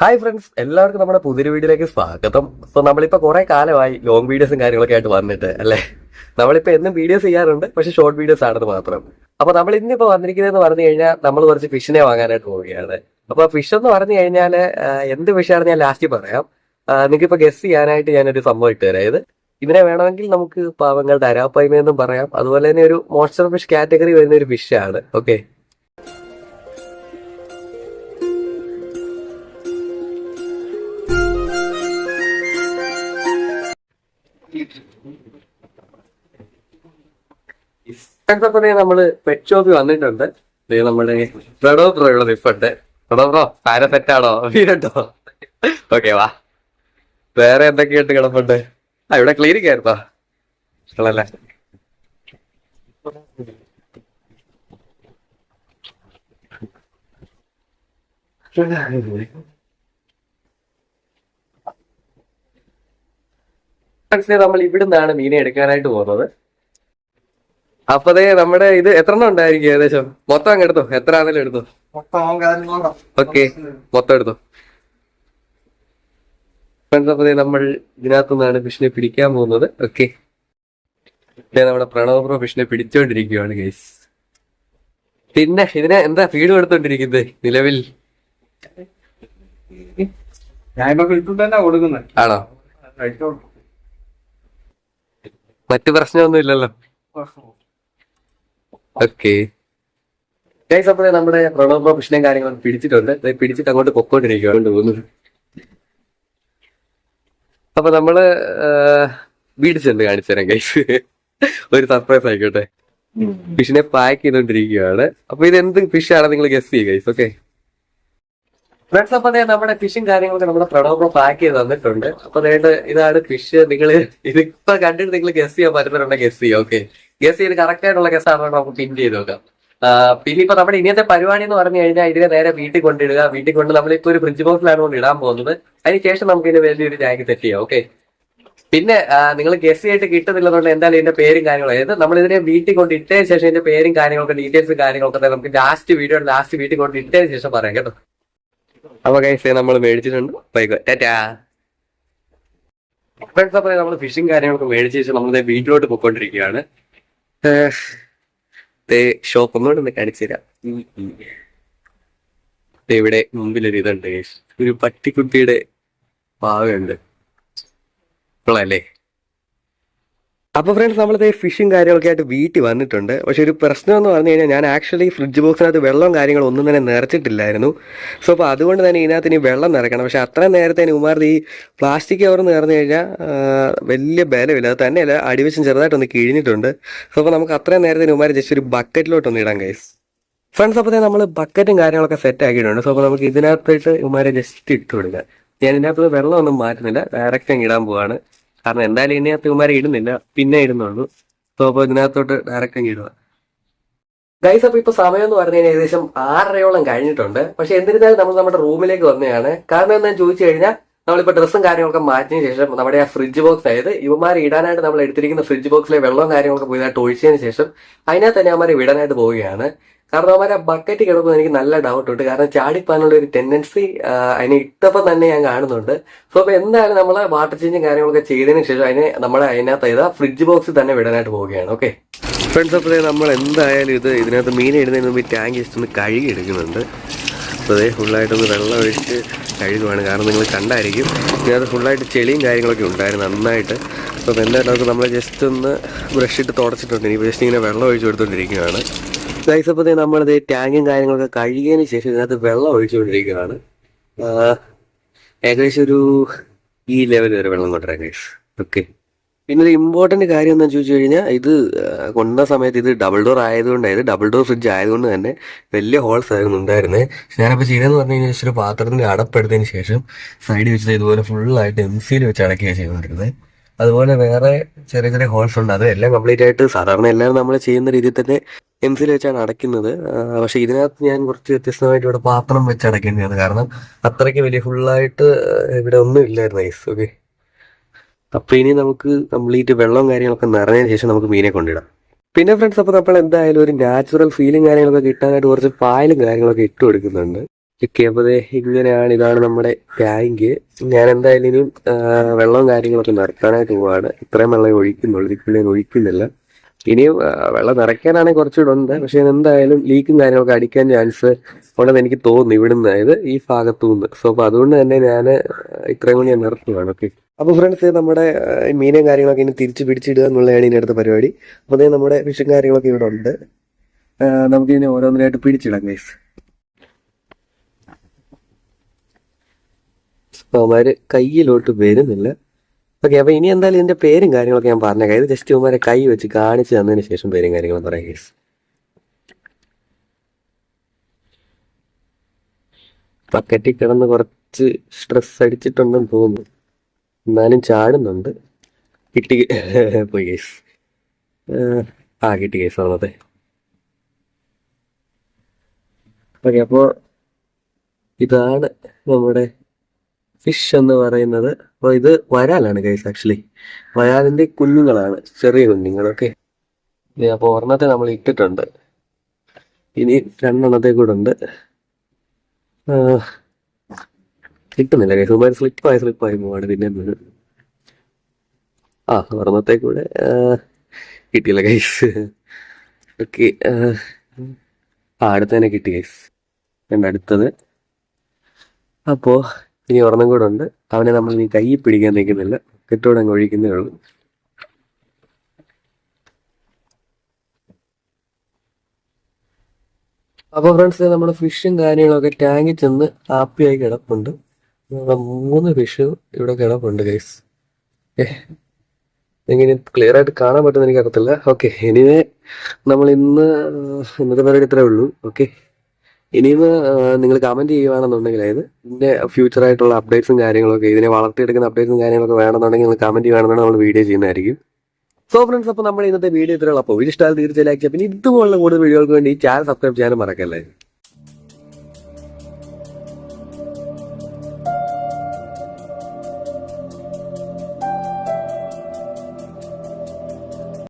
Hi friends എല്ലാവർക്കും നമ്മുടെ പുതിയൊരു വീഡിയോയിലേക്ക് സ്വാഗതം. സോ നമ്മളിപ്പോൾ കുറെ കാലമായി ലോങ് വീഡിയോസും കാര്യങ്ങളൊക്കെ ആയിട്ട് വന്നിട്ട് അല്ലേ? നമ്മളിപ്പോൾ എന്നും വീഡിയോസ് ചെയ്യാറുണ്ട് പക്ഷെ ഷോർട്ട് വീഡിയോസ് ആണെന്ന് മാത്രം. അപ്പൊ നമ്മൾ ഇന്നിപ്പോ വന്നിരിക്കുന്നതെന്ന് പറഞ്ഞു കഴിഞ്ഞാൽ നമ്മൾ കുറച്ച് ഫിഷിനെ വാങ്ങാനായിട്ട് പോവുകയാണ്. അപ്പൊ ഫിഷ് എന്ന് പറഞ്ഞു കഴിഞ്ഞാൽ എന്ത് ഫിഷാണെന്ന് ഞാൻ ലാസ്റ്റ് പറയാം. നിങ്ങൾക്ക് ഇപ്പൊ ഗസ് ചെയ്യാനായിട്ട് ഞാനൊരു സംഭവം ഇട്ട് തരാം. ഇത് ഇതിനെ വേണമെങ്കിൽ നമുക്ക് പാവങ്ങളുടെ അരാപ്പായ്മ എന്നും പറയാം. അതുപോലെ തന്നെ ഒരു മോൺസ്റ്റർ ഫിഷ് കാറ്റഗറി വരുന്ന ഒരു ഫിഷാണ് ഓക്കെ നമ്മൾ നമ്മൾ പെറ്റ് ഷോപ്പിൽ വന്നിട്ടുണ്ട്. ദേ നമ്മുടെ പ്രഡോ ഉള്ളത് ഇവിടെ നിൽപ്പുണ്ട് ബ്രോ ആര സെറ്റാണോ വീരട്ടോ ഓക്കെ വാ. വേറെ എന്തൊക്കെയായിട്ട് കിടപ്പുണ്ട് ആ ഇവിടെ ക്ലിനിക് ആയിരുന്നോ? മനസ്സിലായി നമ്മൾ ഇവിടുന്നാണ് മീനെ എടുക്കാനായിട്ട് പോകുന്നത്. അപ്പതേ നമ്മുടെ ഇത് എത്ര എണ്ണം ഉണ്ടായിരിക്കും ഏകദേശം? മൊത്തം അങ്ങ് എടുത്തോ. എത്ര ആണെങ്കിലും എടുത്തോ. ഓക്കെ. മൊത്തം എടുത്തു. ഫ്രണ്ട്സ് നമ്മൾ ഇതിനകത്തു നിന്നാണ് ഫിഷിനെ പിടിക്കാൻ പോകുന്നത്. ഓക്കെ. നമ്മുടെ പ്രണവ് പ്രോ ഫിഷിനെ പിടിച്ചോണ്ടിരിക്കുകയാണ് ഗൈസ് പിന്നെ ഇതിനെ എന്താ ഫീഡ് കൊടുത്തോണ്ടിരിക്കുന്നത് നിലവിൽ? ആണോ? മറ്റു പ്രശ്നമൊന്നും ഇല്ലല്ലോ ഓക്കെ. ഗൈസ് അപ്പോൾ നമ്മുടെ പ്രണവ് പ്രോ ഫിഷിനെയും കാര്യങ്ങളും പിടിച്ചിട്ടുണ്ട്. ദേ പിടിച്ചിട്ട് അങ്ങോട്ട് പൊക്കോണ്ടിരിക്കുകയാണ് തോന്നുന്നു അപ്പൊ നമ്മൾ വീട് ചെന്ന് കാണിച്ചു തരാം ഗൈസ് ഒരു സർപ്രൈസ് ആയിക്കോട്ടെ. ഫിഷിനെ പാക്ക് ചെയ്തോണ്ടിരിക്കുകയാണ് അപ്പൊ ഇത് എന്ത് ഫിഷ് ആണ് നിങ്ങൾ ഗസ് ചെയ്യുക ഗൈസ് ഓക്കെ ഫ്രണ്ട്സ് അപ്പൊ അതെ നമ്മുടെ ഫിഷും കാര്യങ്ങളൊക്കെ നമ്മുടെ പ്രണവ് പാക്ക് ചെയ്ത് തന്നിട്ടുണ്ട്. അപ്പൊ അതായത് ഇതാണ് ഫിഷ് നിങ്ങൾ ഇതിപ്പോ കണ്ടിട്ട് നിങ്ങൾ ഗസ് ചെയ്യാൻ പറ്റുന്നുണ്ടെങ്കിൽ ഗസ് ചെയ്യാം ഓക്കെ ഗസ് ചെയ്ത് കറക്റ്റ് ആയിട്ടുള്ള ഗസ് ആണോ നമുക്ക് പിൻ ചെയ്ത് നോക്കാം. പിന്നെ ഇപ്പൊ നമ്മുടെ ഇനിയത്തെ പരിപാടി എന്ന് പറഞ്ഞു കഴിഞ്ഞാൽ ഇതിനെ നേരെ വീട്ടിൽ കൊണ്ടിടുക. വീട്ടിൽ കൊണ്ട് നമ്മളിപ്പോ ഒരു ഫ്രിഡ്ജ് ബോക്സിലാണ് കൊണ്ട് ഇടാൻ പോകുന്നത്. അതിനുശേഷം നമുക്ക് ഇതിന് വലിയൊരു ടാങ്ക് സെറ്റ് ചെയ്യാം ഓക്കെ പിന്നെ നിങ്ങൾ ഗസ് ആയിട്ട് കിട്ടുന്നില്ലെന്നുണ്ട് എന്തായാലും ഇതിന്റെ പേരും കാര്യങ്ങളും അതായത് നമ്മൾ ഇതിനെ വീട്ടിൽ കൊണ്ട് ഇട്ടതിന് ശേഷം ഇതിന്റെ പേരും കാര്യങ്ങളൊക്കെ ഡീറ്റെയിൽസും കാര്യങ്ങളൊക്കെ നമുക്ക് ലാസ്റ്റ് വീഡിയോ ലാസ്റ്റ് വീട്ടിൽ കൊണ്ട് ഇട്ടതിന് ശേഷം പറയാം കേട്ടോ? അപ്പൊ കൈസ് നമ്മൾ മേടിച്ചിട്ടുണ്ട്. ബൈക്ക് ടാറ്റാ. ഫ്രണ്ട്സ് നമ്മൾ ഫിഷിംഗ് കാര്യങ്ങളൊക്കെ മേടിച്ചു ശേഷം നമ്മൾ വീട്ടിലോട്ട് പോയിക്കൊണ്ടിരിക്കുകയാണ്. ഷോപ്പ് ഒന്നുകൂടെ ഒന്ന് കാണിച്ചു തരാം. ഇവിടെ മുമ്പിലൊരു ഇതുണ്ട്. ഒരു പട്ടിക്കുട്ടിയുടെ പാവയുണ്ട്. കൊള്ളാല്ലേ അപ്പൊ ഫ്രണ്ട്സ് നമ്മളിത് ഫിഷും കാര്യങ്ങളൊക്കെ ആയിട്ട് വീട്ടിൽ വന്നിട്ടുണ്ട്. പക്ഷെ ഒരു പ്രശ്നം എന്ന് പറഞ്ഞു കഴിഞ്ഞാൽ ഞാൻ ആക്ച്വലി ഫ്രിഡ്ജ് ബോക്സിനകത്ത് വെള്ളവും കാര്യങ്ങളും ഒന്നും തന്നെ നിറച്ചിട്ടില്ലായിരുന്നു. സോ അപ്പോൾ അതുകൊണ്ട് തന്നെ ഇതിനകത്ത് ഇനി വെള്ളം നിറയ്ക്കണം. പക്ഷെ അത്ര നേരത്തെ ഉമാർ ഈ പ്ലാസ്റ്റിക് കവർ നിറഞ്ഞു കഴിഞ്ഞാൽ വലിയ ബലമില്ല. അത് തന്നെയല്ല അടിവശം ചെറുതായിട്ടൊന്ന് കിഴിഞ്ഞിട്ടുണ്ട്. സോ അപ്പോൾ നമുക്ക് അത്രയും നേരത്തെ ഉമാർ ജസ്റ്റ് ഒരു ബക്കറ്റിലോട്ടൊന്ന് ഇടാം കൈസ് ഫ്രണ്ട്സ് അപ്പോൾ നമ്മൾ ബക്കറ്റും കാര്യങ്ങളൊക്കെ സെറ്റ് ആക്കിയിട്ടുണ്ട്. സോ അപ്പോൾ നമുക്ക് ഇതിനകത്തായിട്ട് ഉമാരെ ജസ്റ്റ് ഇട്ട് കൊടുക്കാം. ഞാൻ ഇതിനകത്ത് വെള്ളമൊന്നും മാറ്റുന്നില്ല. ഡയറക്റ്റ് ഇടാൻ പോവാണ്. കാരണം എന്തായാലും ഇനി അത്തുമാരെ ഇടുന്നില്ല. പിന്നെ ഇടുന്നുള്ളൂ സോ അപ്പോൾ ഇതിനകത്തോട്ട് ഡയറക്റ്റ് അങ്ങ് ഇടുക. ഗൈസ് അപ്പൊ ഇപ്പൊ സമയം എന്ന് പറഞ്ഞു കഴിഞ്ഞാൽ ഏകദേശം ആറരയോളം കഴിഞ്ഞിട്ടുണ്ട്. പക്ഷെ എന്നിരുന്നാലും നമ്മൾ നമ്മുടെ റൂമിലേക്ക് വന്നതാണ്. കാരണം എന്താണെന്ന് ചോദിച്ചു കഴിഞ്ഞാൽ നമ്മളിപ്പോ ഡ്രസ്സും കാര്യങ്ങളൊക്കെ മാറ്റിയതിനു ശേഷം നമ്മുടെ ആ ഫ്രിഡ്ജ് ബോക്സ് ആയത് ഇവന്മാരെ ഇടാനായിട്ട് നമ്മൾ എടുത്തിരിക്കുന്ന ഫ്രിഡ്ജ് ബോക്സിലെ വെള്ളവും കാര്യങ്ങളൊക്കെ പോയതായിട്ട് ഒഴിച്ചതിന് ശേഷം അതിനകത്ത് തന്നെ അവന്മാരെ വിടാനായിട്ട് പോവുകയാണ്. കാരണം അവരെ ബക്കറ്റ് കിടക്കുമ്പോൾ എനിക്ക് നല്ല ഡൗട്ട് ഉണ്ട്. കാരണം ചാടിപ്പാനുള്ള ഒരു ടെൻഡൻസി അതിനെ ഇട്ടപ്പോൾ തന്നെ ഞാൻ കാണുന്നുണ്ട്. സോ അപ്പോൾ എന്തായാലും നമ്മൾ വാട്ടർ ചേഞ്ചും കാര്യങ്ങളൊക്കെ ചെയ്തതിന് ശേഷം അതിനെ നമ്മൾ അതിനകത്ത് ചെയ്ത ഫ്രിഡ്ജ് ബോക്സിൽ തന്നെ വിടാനായിട്ട് പോവുകയാണ്. ഓക്കെ ഫ്രണ്ട്സ് അപ്പോൾ നമ്മൾ എന്തായാലും ഇത് ഇതിനകത്ത് മീൻ ഇടുന്നതിന് മുമ്പ് ടാങ്ക് ജസ്റ്റ് ഒന്ന് കഴുകി എടുക്കുന്നുണ്ട്. അപ്പോൾ അതേ ഫുള്ളായിട്ടൊന്ന് വെള്ളം ഒഴിച്ച് കഴുകുവാണ്. കാരണം നിങ്ങൾ കണ്ടായിരിക്കും ഇതിനകത്ത് ഫുള്ളായിട്ട് ചെളിയും കാര്യങ്ങളൊക്കെ ഉണ്ടായിരുന്നു നന്നായിട്ട്. അപ്പോൾ എന്തായാലും നമ്മൾ ജസ്റ്റ് ഒന്ന് ബ്രഷ് ഇട്ട് തുടച്ചിട്ടുണ്ട്. ഇനി ജസ്റ്റ് ഇങ്ങനെ വെള്ളം ഒഴിച്ച് കൊടുത്തോണ്ടിരിക്കുകയാണ് ഗൈസ് അപ്പോൾ നമ്മളിത് ടാങ്കും കാര്യങ്ങളൊക്കെ കഴുകിയതിന് ശേഷം ഇതിനകത്ത് വെള്ളം ഒഴിച്ചുകൊണ്ടിരിക്കുകയാണ്. ഏകദേശം ഒരു ഈ ലെവൽ വരെ വെള്ളം കൊണ്ടുവരാം ഗൈസ് ഓക്കെ പിന്നെ ഒരു ഇമ്പോർട്ടന്റ് കാര്യം എന്താ ചോദിച്ചു കഴിഞ്ഞാൽ ഇത് കൊണ്ട സമയത്ത് ഇത് ഡബിൾ ഡോർ ആയതുകൊണ്ട് ഇത് ഡബിൾ ഡോർ ഫ്രിഡ്ജ് ആയതുകൊണ്ട് തന്നെ വലിയ ഹോൾസ് ആയിരുന്നു ഉണ്ടായിരുന്നത് ഞാനപ്പോൾ ചെയ്തതെന്ന് പറഞ്ഞു കഴിഞ്ഞാൽ ഒരു പാത്രത്തിന്റെ അടപ്പെടുത്തതിന് ശേഷം സൈഡിൽ വെച്ചത് ഇതുപോലെ ഫുള്ളായിട്ട് എം സിയിൽ വെച്ച് അടക്കുകയാണ് ചെയ്തുകൊണ്ടിരുന്നത് അതുപോലെ വേറെ ചെറിയ ചെറിയ ഹോൾസ് ഉണ്ട്. അത് എല്ലാം കംപ്ലീറ്റ് ആയിട്ട് സാധാരണ എല്ലാവരും നമ്മൾ ചെയ്യുന്ന രീതിയിൽ തന്നെ എം സിയിൽ വെച്ചാണ് അടയ്ക്കുന്നത്? പക്ഷെ ഇതിനകത്ത് ഞാൻ കുറച്ച് വ്യത്യസ്തമായിട്ട് ഇവിടെ പാത്രം വെച്ച് അടയ്ക്കേണ്ടതാണ്. കാരണം അത്രയ്ക്ക് വലിയ ഫുള്ളായിട്ട് ഇവിടെ ഒന്നും ഇല്ലായിരുന്നു ഐസ്. ഓക്കെ. അപ്പൊ ഇനി നമുക്ക് കംപ്ലീറ്റ് വെള്ളവും കാര്യങ്ങളൊക്കെ നിറഞ്ഞതിന് ശേഷം നമുക്ക് മീനെ കൊണ്ടിടാം. പിന്നെ ഫ്രണ്ട്സ് അപ്പോൾ നമ്മൾ എന്തായാലും ഒരു നാച്ചുറൽ ഫീലും കാര്യങ്ങളൊക്കെ കിട്ടാനായിട്ട് കുറച്ച് പായലും കാര്യങ്ങളൊക്കെ ഇട്ട് കൊടുക്കുന്നുണ്ട്. ഓക്കെ അപ്പോൾ ഇങ്ങനെയാണ് ഇതാണ് നമ്മുടെ ടാങ്ക്. ഞാൻ എന്തായാലും ഇനിയും വെള്ളവും കാര്യങ്ങളൊക്കെ നിറക്കാനായിട്ട് പോവാണ്. ഇത്രയും വെള്ളം ഒഴിക്കുന്നുള്ളൂ. ഞാൻ ഒഴിക്കുന്നില്ല. ഇനിയും ആ, വെള്ളം നിറയ്ക്കാനാണെങ്കിൽ കുറച്ചുകൂടെ ഉണ്ട്. പക്ഷെ എന്തായാലും ലീക്കും കാര്യങ്ങളൊക്കെ അടിക്കാൻ ചാൻസ് ഉണ്ടെന്ന് എനിക്ക് തോന്നുന്നു ഇവിടുന്ന്. അതായത് ഈ ഭാഗത്തു നിന്ന് സോ അപ്പൊ അതുകൊണ്ട് തന്നെ ഞാൻ ഇത്രയും കൂടി ഞാൻ നിർത്തുകയാണ് ഓക്കെ അപ്പോൾ ഫ്രണ്ട്സ് നമ്മുടെ മീനും കാര്യങ്ങളൊക്കെ ഇനി തിരിച്ചു പിടിച്ചിടുക എന്നുള്ളതാണ് ഇനി അടുത്ത പരിപാടി. അപ്പോൾ അതേ നമ്മുടെ ഫിഷും കാര്യങ്ങളൊക്കെ ഇവിടെ ഉണ്ട്. നമുക്ക് ഇതിനെ ഓരോന്നിനായിട്ട് പിടിച്ചിടാം ഗൈസ് അവന്മാര് കയ്യിലോട്ട് വരുന്നില്ല. ഓക്കെ അപ്പൊ ഇനി എന്തായാലും ഇതിന്റെ പേരും കാര്യങ്ങളൊക്കെ ഞാൻ പറഞ്ഞേക്കാം. ഇത് ജസ്റ്റ് ഉമ്മാരെ കൈ വെച്ച് കാണിച്ചു തന്നതിന് ശേഷം പേരും കാര്യങ്ങളും പറയാം കേസ് പക്കറ്റി കിടന്ന് കുറച്ച് സ്ട്രെസ് അടിച്ചിട്ടുണ്ടെന്ന് തോന്നുന്നു. എന്നാലും ചാടുന്നുണ്ട്. കിട്ടി പോയി കേസ് ആ കിട്ടി കേസ് പറഞ്ഞത് ഓക്കെ അപ്പോൾ ഇതാണ് നമ്മുടെ ഫിഷ് എന്ന് പറയുന്നത്. അപ്പോൾ ഇത് വരാലാണ് ഗൈസ് ആക്ച്വലി വരാലിന്റെ കുഞ്ഞുങ്ങളാണ് ചെറിയ കുഞ്ഞുങ്ങളൊക്കെ. അപ്പോൾ ഒരെണ്ണത്തെ നമ്മൾ ഇട്ടിട്ടുണ്ട്. ഇനി രണ്ടെണ്ണത്തെ കൂടെ ഉണ്ട്. കിട്ടുന്നില്ല ഗൈസ് ഒരുമാതിരി സ്ലിപ്പായി സ്ലിപ്പായി പോവാണ് പിന്നെ ആ ഒരെണ്ണത്തെ കൂടെ കിട്ടിയില്ല ഗൈസ് ഓക്കെ ആ അടുത്തതിനെ കിട്ടി ഗൈസ് രണ്ടടുത്തത് അപ്പോ ഇനി ഒരെണ്ണം കൂടെ ഉണ്ട്. അവനെ നമ്മൾ ഇനി കൈ പിടിക്കാൻ നിൽക്കുന്നില്ല. കെട്ടോടെ അങ്ങ് ഒഴിക്കുന്നേ ഉള്ളൂ. അപ്പോൾ ഫ്രണ്ട്സ് നമ്മുടെ ഫിഷും കാര്യങ്ങളൊക്കെ ടാങ്കിൽ ചെന്ന് ഹാപ്പിയായി കിടപ്പുണ്ട്. നമ്മുടെ മൂന്ന് ഫിഷ് ഇവിടെ കിടപ്പുണ്ട് ഗൈസ് എങ്ങനെ ക്ലിയർ ആയിട്ട് കാണാൻ പറ്റുന്ന എനിക്ക് അറിയത്തില്ല ഓക്കെ എനിവേ നമ്മൾ ഇന്ന് ഇന്നത്തെ പരിപാടി ഇത്രേ ഉള്ളൂ. ഓക്കെ ഇനിയും നിങ്ങൾ കമന്റ് ചെയ്യുവാണെന്നുണ്ടെങ്കിൽ അതായത് ഇതിന്റെ ഫ്യൂച്ചർ ആയിട്ടുള്ള അപ്ഡേറ്റ്സും കാര്യങ്ങളൊക്കെ ഇതിനെ വളർത്തിയെടുക്കുന്ന അപ്ഡേറ്റ്സും കാര്യങ്ങളൊക്കെ വേണമെന്നുണ്ടെങ്കിൽ നിങ്ങൾ കമന്റ് ചെയ്യുവാണെന്നുണ്ടെങ്കിൽ നമ്മൾ വീഡിയോ ചെയ്യുന്നതായിരിക്കും. സോ ഫ്രണ്ട്സ് അപ്പോൾ നമ്മുടെ ഇന്നത്തെ വീഡിയോ ഇത്രയുള്ള അപ്പോൾ വീഡിയോ ഇഷ്ടമായി തീർച്ചയായും ലൈക്ക് ചെയ്യാം പിന്നെ ഇതുപോലുള്ള കൂടുതൽ വീഡിയോകൾക്ക് വേണ്ടി ചാനൽ സബ്സ്ക്രൈബ് ചെയ്യാനും മറക്കല്ലേ?